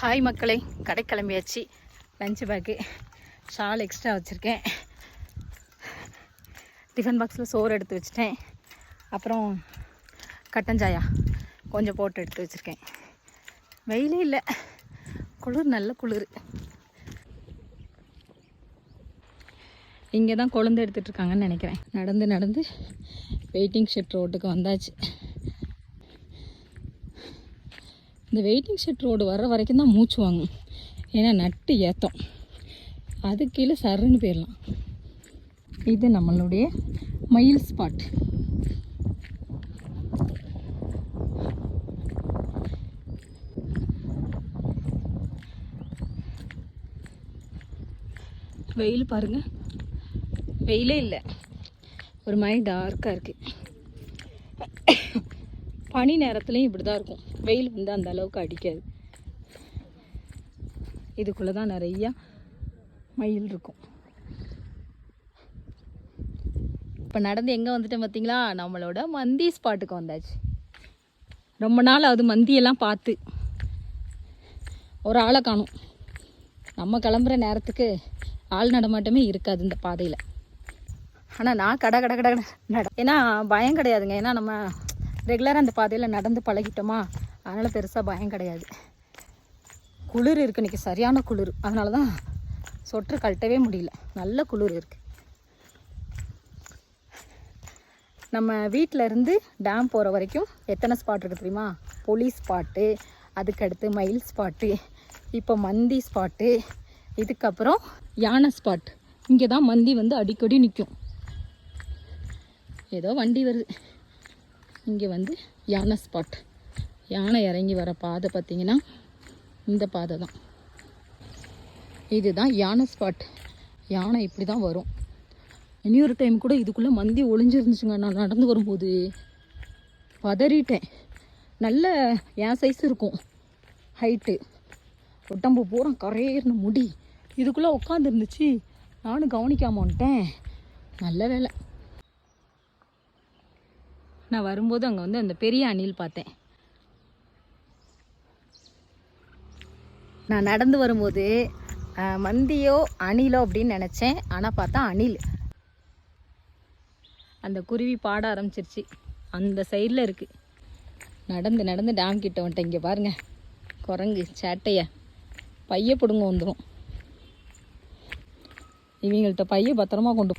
Hi மக்களே கடை கிளம்பியாச்சு. லஞ்சு பேக்கு ஷால் எக்ஸ்ட்ரா வச்சுருக்கேன். டிஃபன் பாக்ஸில் சோறு எடுத்து வச்சுட்டேன். அப்புறம் கட்டஞ்சாயா கொஞ்சம் போட்டு எடுத்து வச்சுருக்கேன். வெயிலே இல்லை. குளிர் நல்ல குளிர். இங்கே தான் குழந்தை எடுத்துகிட்ருக்காங்கன்னு நினைக்கிறேன். நடந்து நடந்து வெயிட்டிங் ஷெட் ரோட்டுக்கு வந்தாச்சு. இந்த வெயிட்டிங் ஷெட் ரோடு வர்ற வரைக்கும் தான் மூச்சு வாங்கும். ஏன்னா நட்டு ஏத்தம். அது கீழே சருன்னு போயிடலாம். இது நம்மளுடைய மயில் ஸ்பாட் வெயில் பாருங்க. வெயிலே இல்லை. ஒரு மாதிரி டார்க்காக இருக்குது பனி நேரத்துலையும் இப்படி தான் இருக்கும். வெயில் வந்து அந்த அளவுக்கு அடிக்காது. இதுக்குள்ளே தான் நிறையா மயில் இருக்கும். இப்போ நடந்து எங்கே வந்துட்டேன் பார்த்தீங்களா நம்மளோட மந்தி ஸ்பாட்டுக்கு வந்தாச்சு. ரொம்ப நாள் அது மந்தியெல்லாம் பார்த்து. ஒரு ஆளை காணும். நம்ம கிளம்புற நேரத்துக்கு ஆள் நடமாட்டமே இருக்காது இந்த பாதையில். ஆனால் நான் கடை கடை கடை கடை நட. ஏன்னா பயம் கிடையாதுங்க. ஏன்னா நம்ம ரெகுலராக அந்த பாதையில் நடந்து பழகிட்டோமா? அதனால் பெருசாக பயம் கிடையாது. குளிர் இருக்குது இன்றைக்கி சரியான குளிர். அதனால தான் சொற்று கழட்டவே முடியல. நல்ல குளிர் இருக்குது நம்ம வீட்டில் இருந்து டேம் போகிற வரைக்கும் எத்தனை ஸ்பாட் இருக்குது தெரியுமா? போலீஸ் ஸ்பாட்டு அதுக்கடுத்து மயில் ஸ்பாட்டு இப்போ மந்தி ஸ்பாட்டு இதுக்கப்புறம் யானை ஸ்பாட் இங்கே தான் மந்தி வந்து அடிக்கடி நிற்கும் ஏதோ வண்டி வருது. இங்கே வந்து யானை ஸ்பாட் யானை இறங்கி வர பாதை பார்த்தீங்கன்னா இந்த பாதை தான். இதுதான் யானை ஸ்பாட் யானை இப்படி தான் வரும் இனியொரு டைம் கூட இதுக்குள்ளே மந்தி ஒளிஞ்சிருந்துச்சுங்க. நான் நடந்து வரும்போது பதறிட்டேன். நல்ல என் சைஸ் இருக்கும். ஹைட்டு உடம்பு பூரா கரையேறின முடி. இதுக்குள்ளே உட்காந்துருந்துச்சு நானும் கவனிக்காம வந்துட்டேன். நல்ல வேலை. நான் வரும்போது அங்கே வந்து அந்த பெரிய அணில் பார்த்தேன். நான் நடந்து வரும்போது மந்தியோ அணிலோ அப்படின்னு நினச்சேன். ஆனால் பார்த்தா அணில். அந்த குருவி பாட ஆரம்பிச்சிருச்சு. அந்த சைடில் இருக்குது நடந்து நடந்து டேம் கிட்ட வந்துட்டேன். இங்கே பாருங்க. குரங்கு சேட்டைய. பைய பிடுங்க வந்துடும் இவங்கள்ட்ட பைய பத்திரமா கொண்டு.